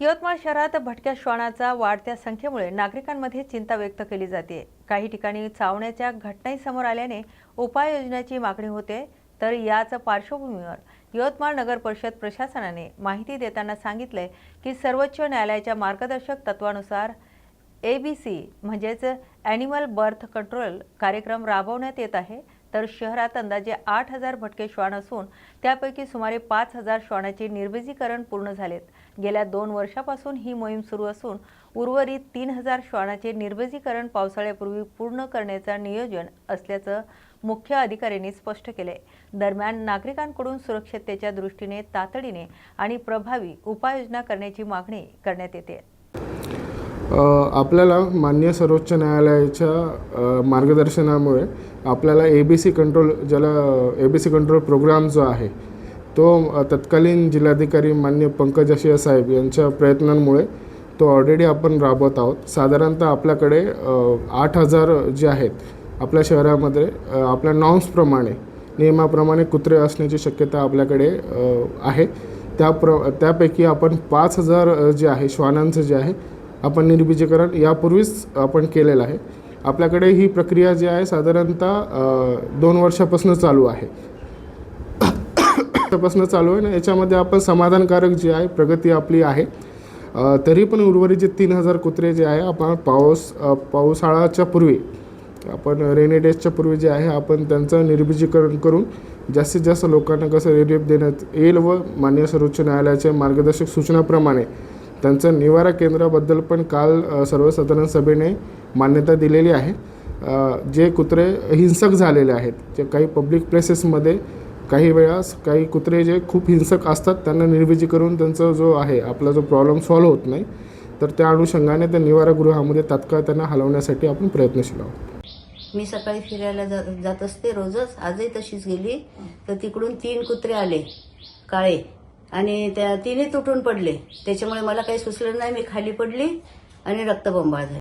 यवतमाळ शहरात भटक्या श्वानाचा वाढत्या संख्येमुळे नागरिकांमध्ये चिंता व्यक्त केली जाते. काही ठिकाणी चावण्याच्या घटनाही समोर आल्याने उपाययोजनाची मागणी होते. तर याच पार्श्वभूमीवर यवतमाळ नगर परिषद प्रशासनाने माहिती देताना सांगितले की सर्वोच्च न्यायालयाच्या मार्गदर्शक तत्वानुसार ए बी सी म्हणजेच ॲनिमल बर्थ कंट्रोल कार्यक्रम राबवण्यात येत आहे. तर शहरात अंदाजे आठ हजार भटके श्वान असून त्यापैकी सुमारे पाच हजार श्वानाचे निर्विजीकरण पूर्ण झालेत. गेल्या दोन वर्षापासून ही मोहीम सुरू असून उर्वरित तीन हजार श्वानाचे निर्विजीकरण पावसाळ्यापूर्वी पूर्ण करण्याचं नियोजन असल्याचं मुख्य अधिकाऱ्यांनी स्पष्ट केले दरम्यान नागरिकांकडून सुरक्षिततेच्या दृष्टीने तातडीने आणि प्रभावी उपाययोजना करण्याची मागणी करण्यात येते. आपल्याला मान्य सर्वोच्च न्यायालयाच्या मार्गदर्शनामुळे आपल्याला ए बी सी कंट्रोल ज्याला A B C control program जो आहे तो तत्कालीन जिल्हाधिकारी मान्य पंकज अशिया साहेब यांच्या प्रयत्नांमुळे तो ऑलरेडी आपण राबवत आहोत. साधारणतः आपल्याकडे आठ हजार जे आहेत आपल्या शहरामध्ये आपल्या नॉर्म्सप्रमाणे नियमाप्रमाणे कुत्रे असण्याची शक्यता आपल्याकडे आहे. त्या प्र त्यापैकी आपण पाच हजार जे आहे श्वानांचं जे आहे आपण निर्बीजीकरण यापूर्वीच आपण केलेलं आहे. आपल्याकडे ही प्रक्रिया जी आहे साधारणतः दोन वर्षापासून चालू आहे. वर्षापासून चालू आहे ना याच्यामध्ये आपण समाधानकारक जी आहे प्रगती आपली आहे. तरी पण उर्वरित जे तीन हजार कुत्रे जे आहे आपण पाऊस पावसाळाच्या पावसाळ्याच्या पूर्वी आपण रेनी डेजच्या पूर्वी जे आहे आपण त्यांचं निर्बीजीकरण करून जास्तीत जास्त लोकांना कसं रिलीफ देण्यात येईल व मान्य सर्वोच्च न्यायालयाच्या मार्गदर्शक सूचनाप्रमाणे त्यांचं निवारा केंद्राबद्दल पण काल सर्वसाधारण सभेने मान्यता दिलेली आहे. जे कुत्रे हिंसक झालेले आहेत जे काही पब्लिक प्लेसेसमध्ये काही वेळास काही कुत्रे जे खूप हिंसक असतात त्यांना निर्विजी करून त्यांचा जो आहे आपला जो प्रॉब्लेम सॉल्व्ह होत नाही तर त्या अनुषंगाने त्या निवारागृहामध्ये तात्काळ त्यांना हलवण्यासाठी आपण प्रयत्नशील आहोत. मी सकाळी फिरायला जा जात असते रोजच आजही तशीच गेली. तर तिकडून तीन कुत्रे आले काळे. आणि त्या तिन्ही तुटून पडले. त्याच्यामुळे मला काही सुचलं नाही मी खाली पडली आणि रक्तबंबाळ झाली.